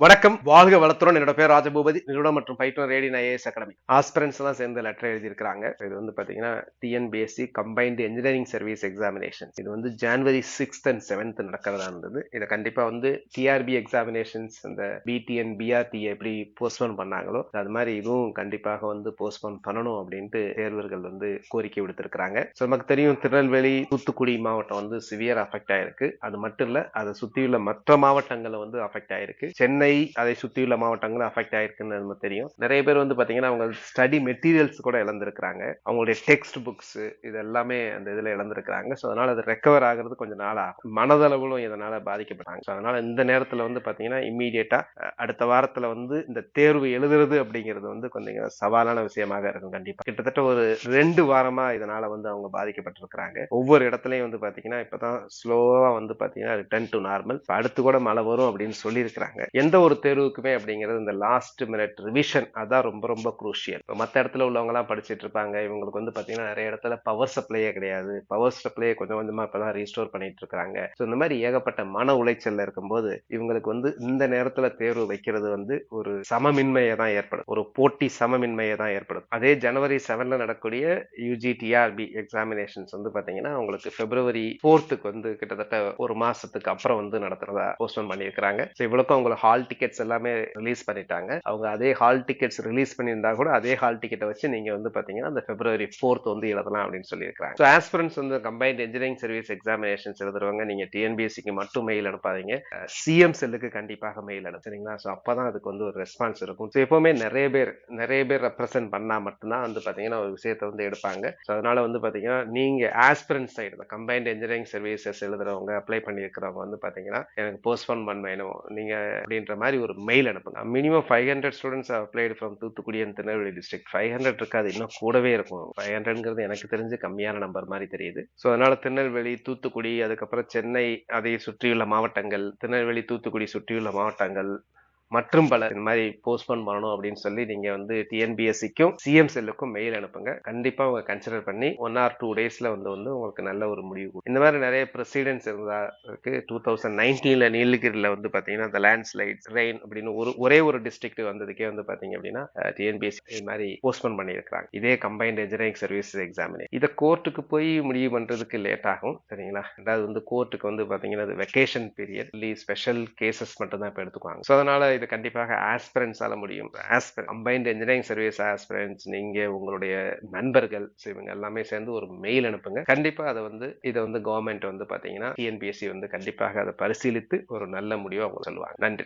வணக்கம். வாழ்க வளத்துறோம். என்னோட பேர் ராஜபூபதி. நிறுவனம் மற்றும் பயிற்றுனர் ரேடி ஐஏஎஸ் அகாடமி ஆஸ்பிரன்ஸ் எல்லாம் சேர்ந்து லெட்டர் எழுதியிருக்காங்க இது வந்து பாத்தீங்கன்னா TNPSC combined engineering service examination இது வந்து ஜான்வரி சிக்ஸ்த் அண்ட் செவன்த் நடக்கிறதா இருந்தது. இதை கண்டிப்பா வந்து டிஆர்பி எக்ஸாமினேஷன்ஸ் இந்த பிடிஎன் பிஆர்டி எப்படி போஸ்ட்போன் பண்ணாங்களோ அது மாதிரி இதுவும் கண்டிப்பாக வந்து போஸ்ட்போன் பண்ணணும் அப்படின்ட்டு தேர்வர்கள் வந்து கோரிக்கை விடுத்திருக்கிறாங்க. ஸோ நமக்கு தெரியும் திருநெல்வேலி தூத்துக்குடி மாவட்டம் வந்து சிவியர் அஃபெக்ட் ஆயிருக்கு. அது மட்டும் இல்ல அதை சுத்தியுள்ள மற்ற மாவட்டங்களை வந்து அஃபெக்ட் ஆயிருக்கு. சென்னை அதை சுற்றியுள்ள மாவட்டங்கள் அஃபெக்ட் ஆயிருக்குன்னு நம்ம தெரியும். நிறைய பேர் வந்து பாத்தீங்கன்னா அவங்க ஸ்டடி மெட்டீரியல்ஸ் கூட இழந்திருக்கிறாங்க. அவங்களுடைய டெக்ஸ்ட் புக்ஸ் இது எல்லாமே அந்த இதுல இழந்திருக்கிறாங்க. ஸோ அதனால அது ரெக்கவர் ஆகிறது கொஞ்சம் நாள் ஆகும். மனதளவிலும் இதனால பாதிக்கப்பட்டாங்க. ஸோ அதனால இந்த நேரத்தில் வந்து பாத்தீங்கன்னா இம்மீடியட்டா அடுத்த வாரத்துல வந்து இந்த தேர்வு எழுதுறது அப்படிங்கிறது வந்து கொஞ்சம் சவாலான விஷயமாக இருக்கும் கண்டிப்பா. கிட்டத்தட்ட ஒரு ரெண்டு வாரமா இதனால வந்து அவங்க பாதிக்கப்பட்டிருக்கிறாங்க. ஒவ்வொரு இடத்துலயும் வந்து பாத்தீங்கன்னா இப்பதான் ஸ்லோவா வந்து பாத்தீங்கன்னா ரிட்டர்ன் டு நார்மல் அடுத்து கூட மழை வரும் அப்படின்னு சொல்லியிருக்கிறாங்க. எந்த ஒரு தேர்வுக்குமே அப்படிங்கிறது இந்த லாஸ்ட் மினிட் ரிவிஷன் அதான் ரொம்ப ரொம்ப குரூஷியல் இப்போ மற்ற இடத்துல உள்ளவங்கலாம் படிச்சுட்டு இருப்பாங்க. இவங்களுக்கு வந்து பார்த்தீங்கன்னா நிறைய இடத்துல பவர் சப்ளையே கிடையாது. பவர் சப்ளையை கொஞ்சம் கொஞ்சமாக இப்போ தான் ரீஸ்டோர் பண்ணிட்டு இருக்காங்க. ஸோ இந்த மாதிரி ஏகப்பட்ட மன உளைச்சலில் இருக்கும்போது இவங்களுக்கு வந்து இந்த நேரத்தில் தேர்வு வைக்கிறது வந்து ஒரு சமமின்மையை தான் ஏற்படும் ஒரு போட்டி சமமின்மையை தான் ஏற்படும் அதே ஜனவரி செவனில் நடக்கக்கூடிய யூஜிடிஆர்பி எக்ஸாமினேஷன்ஸ் வந்து பார்த்தீங்கன்னா உங்களுக்கு பிப்ரவரி ஃபோர்த்துக்கு வந்து கிட்டத்தட்ட ஒரு மாசத்துக்கு அப்புறம் வந்து நடத்துறதா போஸ்ட்போன் பண்ணியிருக்காங்க ஸோ இவ்வளோக்கும் அவங்களை ஹால் டிக்கெட்ஸ் எல்லாமே ரிலீஸ் பண்ணிட்டாங்க. அவங்க அதே ஹால் டிக்கெட்ஸ் ரிலீஸ் பண்ணியிருந்தா கூட அதே ஹால் டிக்கெட்டை வச்சு நீங்க வந்து பாத்தீங்கன்னா அந்த பிப்ரவரி ஃபோர்த் வந்து எழுதலாம் அப்படின்னு சொல்லியிருக்காங்க ஸோ ஆஸ்பிரன்ஸ் வந்து கம்பைன்ட் இன்ஜினியரிங் சர்வீஸ் எக்ஸாமினேஷன்ஸ் எழுதுறவங்க நீங்க டிஎன்பிஎஸ்சிக்கு மட்டும் மெயில் அனுப்பாதீங்க. சிஎம் செல்லுக்கு கண்டிப்பாக மெயில் அனுப்புறீங்களா? ஸோ அப்பதான் அதுக்கு வந்து ஒரு ரெஸ்பான்ஸ் இருக்கும். ஸோ எப்பவுமே நிறைய பேர் நிறைய பேர் ரெப்ரசென்ட் பண்ணா மட்டும்தான் வந்து பாத்தீங்கன்னா ஒரு விஷயத்தை வந்து எடுப்பாங்க. ஸோ அதனால வந்து பாத்தீங்கன்னா நீங்க aspirants side combined engineering services எழுதுறவங்க apply பண்ணியிருக்கிறவங்க வந்து பாத்தீங்கன்னா எனக்கு போஸ்ட்போன் பண்ண வேணும். நீங்க அப்படின்ற மாதிரி ஒரு மெயில் அனுப்புங்க. Minimum five hundred students applied from Thoothukudi and Tirunelveli district five hundred இருக்காது இன்னும் கூடவே இருக்கும். ஃபைவ் ஹண்ட்ரட்ங்கிறது எனக்கு தெரிஞ்சு கம்மியான நம்பர் மாதிரி தெரியுது. ஸோ அதனால திருநெல்வேலி தூத்துக்குடி அதுக்கப்புறம் சென்னை அதை சுற்றியுள்ள மாவட்டங்கள் திருநெல்வேலி தூத்துக்குடி சுற்றியுள்ள மாவட்டங்கள் மற்றும் பல இந்த மாதிரி போஸ்ட்போன் பண்ணணும் அப்படின்னு சொல்லி நீங்க வந்து டிஎன்பிஎஸ்சிக்கும் சிஎம் செல்லுக்கும் மெயில் அனுப்புங்க. கண்டிப்பா அவங்க கன்சிடர் பண்ணி ஒன் ஆர் டூ டேஸ்ல வந்து வந்து உங்களுக்கு நல்ல ஒரு முடிவு இந்த மாதிரி நிறைய ப்ரெசிடென்ட்ஸ் இருந்தா இருக்கு. டூ தௌசண்ட் நைன்டீன்ல நீலகிரியில வந்து பாத்தீங்கன்னா இந்த லேண்ட் ஸ்லைட் ரெயின் அப்படின்னு ஒரு ஒரே ஒரு டிஸ்ட்ரிக்ட் வந்ததுக்கே வந்து பாத்தீங்க அப்படின்னா டிஎன்பிஎஸ்சி இது மாதிரி போஸ்ட்போன் பண்ணியிருக்காங்க இதே கம்பைன்ட் இன்ஜினியரிங் சர்வீஸ் எக்ஸாமினே இதை கோர்ட்டுக்கு போய் முடிவு பண்றதுக்கு லேட் ஆகும். சரிங்களா? ரெண்டாவது வந்து கோர்ட்டுக்கு வந்து பாத்தீங்கன்னா வெக்கேஷன் பீரியட் ஸ்பெஷல் கேசஸ் மட்டும் தான் இப்போ எடுத்துக்குவாங்க. ஸோ அதனால இது கண்டிப்பாக ஆஸ்பிரன்ஸால முடியும். Aspirant combined engineering service aspirants நீங்க உங்களுடைய நண்பர்கள் இவங்க எல்லாமே சேர்ந்து ஒரு மெயில் அனுப்புங்க. கண்டிப்பா அதை வந்து இதை வந்து கவர்மெண்ட் வந்து பாத்தீங்கன்னா டிஎன்பிஎஸ்சி வந்து கண்டிப்பாக அதை பரிசீலித்து ஒரு நல்ல முடிவை அவங்க சொல்லுவாங்க. நன்றி.